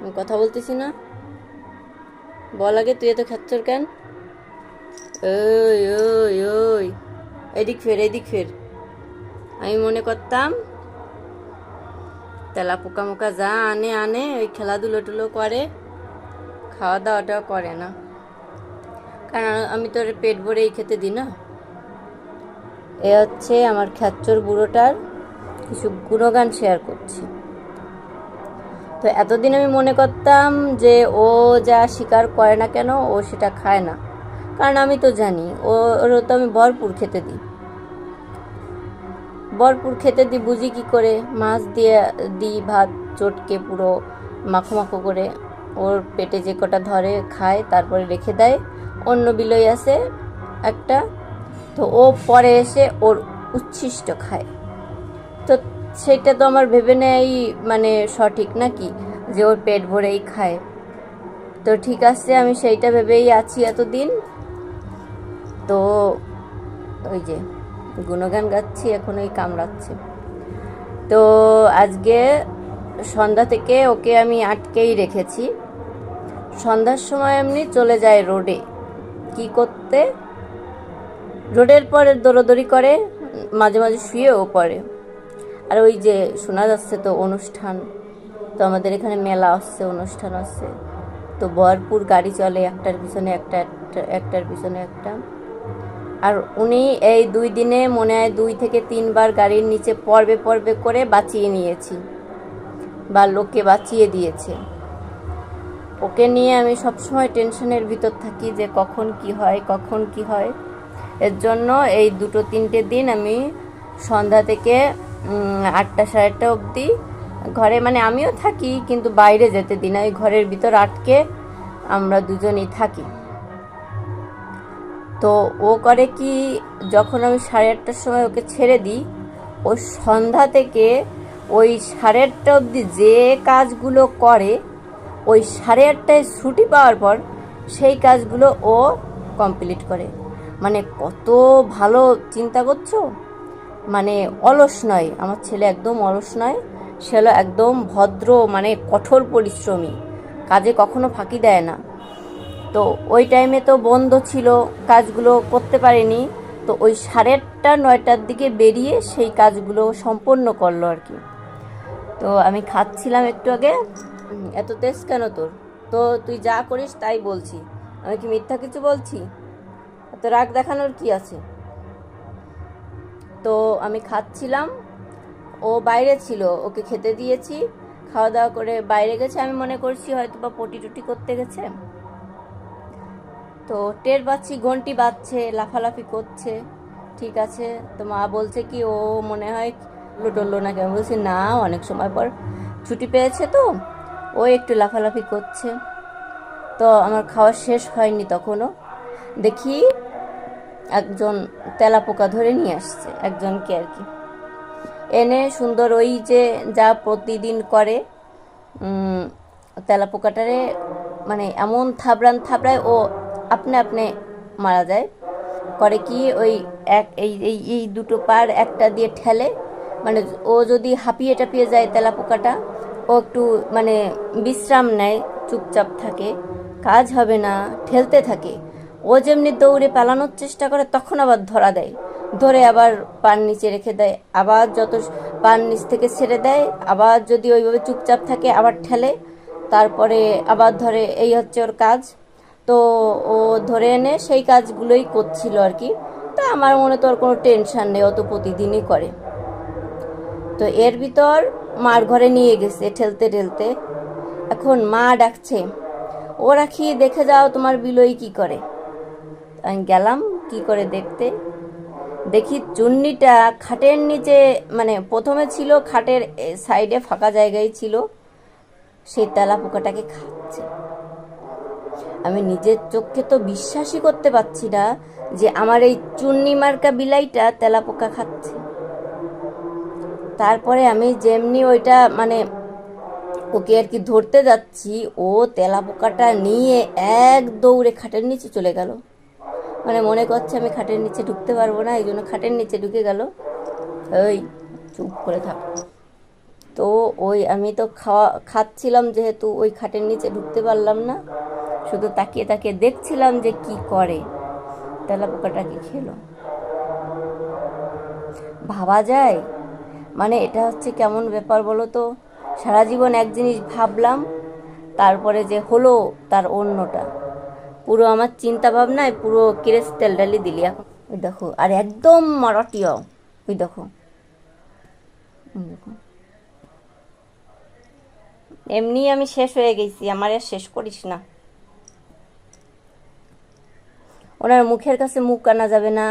আমি কথা বলতেছি না। বল আগে, তুই এত খাচ্ছর কেন? ওই ওই ওই। এদিক ফের এদিক ফের। আমি মনে করতাম, তেলা পোকা মোকা যা আনে আনে, ওই খেলাধুলো টুলো করে, খাওয়া দাওয়াটাও করে না। কারণ আমি তোর পেট ভরেই খেতে দিই না। এ হচ্ছে আমার খ্যাচ্চর বুড়োটার কিছু গুণগান শেয়ার করছি। তো এতদিন আমি মনে করতাম যে ও যা শিকার করে না কেন, ও সেটা খায় না। কারণ আমি তো জানি, ও, ওর তো আমি ভরপুর খেতে দিই। ভরপুর খেতে দিই, বুঝি কি করে? মাছ দিয়ে, দিই ভাত, চটকে পুরো মাখো মাখো করে। ওর পেটে যে কটা ধরে, খায়, তারপরে রেখে দেয়। অন্য বিলই আছে একটা। তো ও পরে এসে ওর উচ্ছিষ্ট খায়। তো সেটা তো আমার ভেবে নেই মানে সঠিক নাকি যে ওর পেট ভরেই খায়। তো ঠিক আছে, আমি সেইটা ভেবেই আছি এতদিন। তো ওই যে গুণগান গাচ্ছি, এখন ওই কামড়াচ্ছে। তো আজকে সন্ধ্যা থেকে ওকে আমি আটকেই রেখেছি। সন্ধ্যার সময় এমনি চলে যায় রোডে। কি করতে? রোডের পরে দৌড়দৌড়ি করে, মাঝে মাঝে শুয়েও পড়ে। আর ওই যে শোনা যাচ্ছে তো অনুষ্ঠান, তো আমাদের এখানে মেলা আসছে, অনুষ্ঠান আসছে। তো ভরপুর গাড়ি চলে একটার পিছনে একটা একটা, একটার পিছনে একটা। আর উনি এই দুই দিনে মনে হয় দুই থেকে তিনবার গাড়ির নিচে পর্বে পর্বে করে বাঁচিয়ে নিয়েছি, বা লোকে বাঁচিয়ে দিয়েছে। ওকে নিয়ে আমি সবসময় টেনশনের ভিতর থাকি যে কখন কি হয়, কখন কি হয়। এর জন্য এই দুটো, তিনটে দিন আমি সন্ধ্যা থেকে আটটা সাড়ে আটটা অবধি। ঘরে মানে আমিও থাকি, কিন্তু বাইরে যেতে দিই না। ওই ঘরের ভিতর আটকে আমরা দুজনেই থাকি। তো ও করে কি, যখন আমি সাড়ে আটটার সময় ওকে ছেড়ে দিই, ও সন্ধ্যা থেকে ওই সাড়ে আটটা অবধি যে কাজগুলো করে, ওই সাড়ে আটটায় ছুটি পাওয়ার পর সেই কাজগুলো ও কমপ্লিট করে। মানে কত ভালো চিন্তা করছ? মানে অলস নয়। আমার ছেলে একদম অলস নয়। সে হলো একদম ভদ্র মানে কঠোর পরিশ্রমী। কাজে কখনো ফাঁকি দেয় না। তো ওই টাইমে তো বন্ধ ছিল, কাজগুলো করতে পারিনি। তো ওই সাড়ে আটটা, নয়টার দিকে বেরিয়ে সেই কাজগুলো সম্পন্ন করল আর কি। তো আমি খাচ্ছিলাম একটু আগে। এত তেজ কেন তোর? তো তুই যা করিস তাই বলছি। আমি কি মিথ্যা কিছু বলছি? তো রাগ দেখানোর কি আছে? তো আমি খাচ্ছিলাম। ও বাইরে ছিল, ওকে খেতে দিয়েছি। খাওয়া দাওয়া করে বাইরে গেছে। আমি মনে করছি হয়তো বা পটি টুটি করতে গেছে। তো টের পাচ্ছি, ঘন্টি বাজছে, লাফালাফি করছে। ঠিক আছে, তো মা বলছে কি, ও মনে হয় ডললো না কেন বলছি, না, অনেক সময় পর ছুটি পেয়েছে তো। ও একটু লাফালাফি করছে। তো আমার খাওয়া শেষ হয়নি তখনও। দেখি একজন তেলা পোকা ধরে নিয়ে আসছে একজনকে আর কি। এনে সুন্দর ওই যে যা প্রতিদিন করে উম, তেলা পোকাটারে মানে এমন থাবড়ান থাবড়ায় ও আপনি আপনি মারা যায়। করে কি ওই এক এই এই এই দুটো পার একটা দিয়ে ঠেলে মানে ও যদি হাঁপিয়ে টাপিয়ে যায় তেলা পোকাটা ও একটু মানে বিশ্রাম নেয় চুপচাপ থাকে। কাজ হবে না ঠেলতে থাকে। ও যেমনি দৌড়ে পালানোর চেষ্টা করে, তখন আবার ধরা দেয়। ধরে আবার পান নিচে রেখে দেয়, আবার যত পান নিচ থেকে ছেড়ে দেয়, আবার যদি ওইভাবে চুপচাপ থাকে আবার ঠেলে, তারপরে আবার ধরে, এই হচ্ছে ওর কাজ। তো ও ধরে এনে সেই কাজগুলোই করছিল আর কি। তা আমার মনে তো ওর কোনো টেনশন নেই, ও তো প্রতিদিনই করে। তো এর ভিতর মার ঘরে নিয়ে গেছে ঠেলতে ঠেলতে। এখন মা ডাকছে ও রাখি দেখে যাও তোমার বিলই কি করে? আমি গেলাম, কি করে দেখতে? দেখি চুন্নিটা খাটের নিচে মানে প্রথমে ছিল খাটের সাইডে ফাঁকা জায়গায় ছিল। সেই তেলা পোকাটাকে খাচ্ছে। আমি নিজের চোখকে তো বিশ্বাসই করতে পারছি না যে আমার এই চুন্নি মার্কা বিলাইটা তেলা পোকা খাচ্ছে। তারপরে আমি যেমনি ওইটা মানে ওকে আর কি ধরতে যাচ্ছি, ও তেলা পোকাটা নিয়ে এক দৌড়ে খাটের নিচে চলে গেল। মানে মনে করছে আমি খাটের নিচে ঢুকতে পারব না, এই জন্য খাটের নিচে ঢুকে গেল। ওই চুপ করে থাক। তো ওই আমি তো খাওয়া, খাচ্ছিলাম যেহেতু ওই খাটের নিচে ঢুকতে পারলাম না, শুধু তাকিয়ে তাকিয়ে দেখছিলাম যে কি করে। তেলা পোকাটাকে খেলো? ভাবা যায়। মানে এটা হচ্ছে কেমন ব্যাপার বলো তো? সারা জীবন এক জিনিস ভাবলাম, তারপরে যে হলো তার অন্যটা। পুরো আমার চিন্তা ভাবনায় পুরো কেরেস তেল ডালি দিলি এখন। ওই দেখো, আর একদম মারাটিও ওই দেখো। এমনি আমি শেষ হয়ে গেছি, আমার আর শেষ করিস না। ওনার মুখের কাছে মুখ আনা যাবে না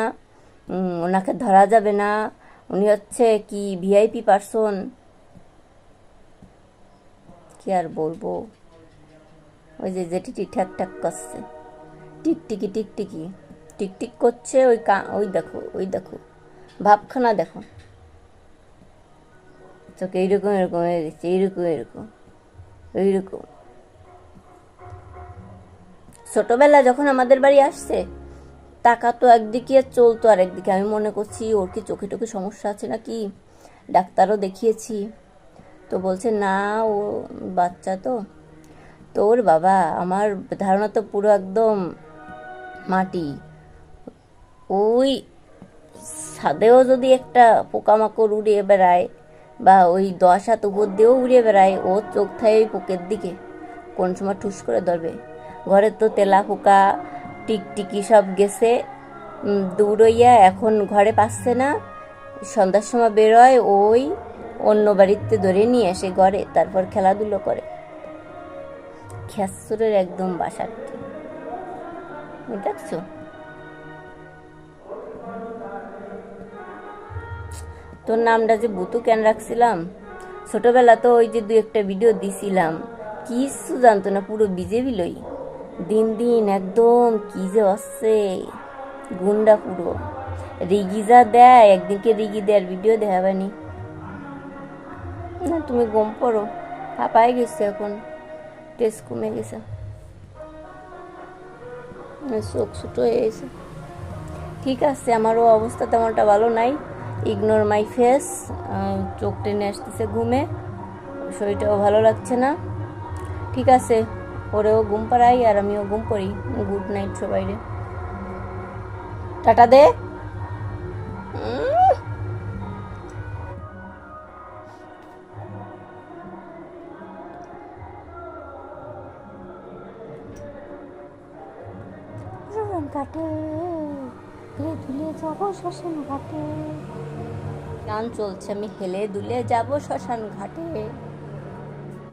ওনাকে ধরা যাবে না, উনি হচ্ছে কি ভিআইপি পার্সন কি আর বলব? ওই যে যেটি ঠ্যাক ঠ্যাক করছে। টিকটিকি টিকটিকি টিকটিক করছে ওই কা ওই দেখো ওই দেখো। ভাবখানা দেখো। চোখে এইরকম, এরকম হয়ে গেছে, এইরকম, এরকম, এইরকম। ছোটবেলা যখন আমাদের বাড়ি আসছে টাকা তো একদিকে চলতো আর একদিকে আমি মনে করছি, ওর কি চোখে টোখে সমস্যা আছে নাকি? ডাক্তারও দেখিয়েছি। তো বলছে, না, ও বাচ্চা তো। তো ওর বাবা, আমার ধারণা তো পুরো একদম মাটি। ওই ছাদেও যদি একটা পোকামাকড় উড়িয়ে বেড়ায় বা ওই দশ হাত উপর দিয়েও উড়িয়ে বেড়ায়, ও চোখ থাকে ওই পোকের দিকে। কোন সময় ঠুস করে ধরবে। ঘরে তো তেলা পোকা, টিকটিকি সব গেছে। দৌড়ইয়া এখন ঘরে পাচ্ছে না। সন্ধ্যার সময় বেরোয় ওই অন্য বাড়িতে ধরে নিয়ে আসে ঘরে, তারপর খেলাধুলো করে। খ্যাসুরের একদম বাসার দেখছ? তোর নামটা যে বুতু কেন রাখছিলাম? ছোটবেলা তো ওই যে দু একটা ভিডিও দিছিলাম। কিছু জানতো না পুরো বিজেপি লই? দিন দিন একদম কি যে আসছে গুন্ডা পুরো। রিগি যা দেয় একদিনকে রিগি দেয়ার ভিডিও দেখাবানি না? তুমি গম পড়ো। পাপাই গেছে এখন। টেস্ট কমে গেছে। চোখ ছোটো হয়ে গেছে। ঠিক আছে, আমারও অবস্থা তেমনটা ভালো নাই। ইগনোর মাই ফেস চোখ টেনে আসতেছে ঘুমে। শরীরটাও ভালো লাগছে না। ঠিক আছে, ওরেও ঘুম পাড়াই আর আমিও ঘুম করি। গুড নাইট সবাই রে টাটা দে। উম। ঘাটে হেলে দুলে যাব শ্মশান ঘাটে। গান চলছে আমি হেলে দুলে যাব শ্মশান ঘাটে।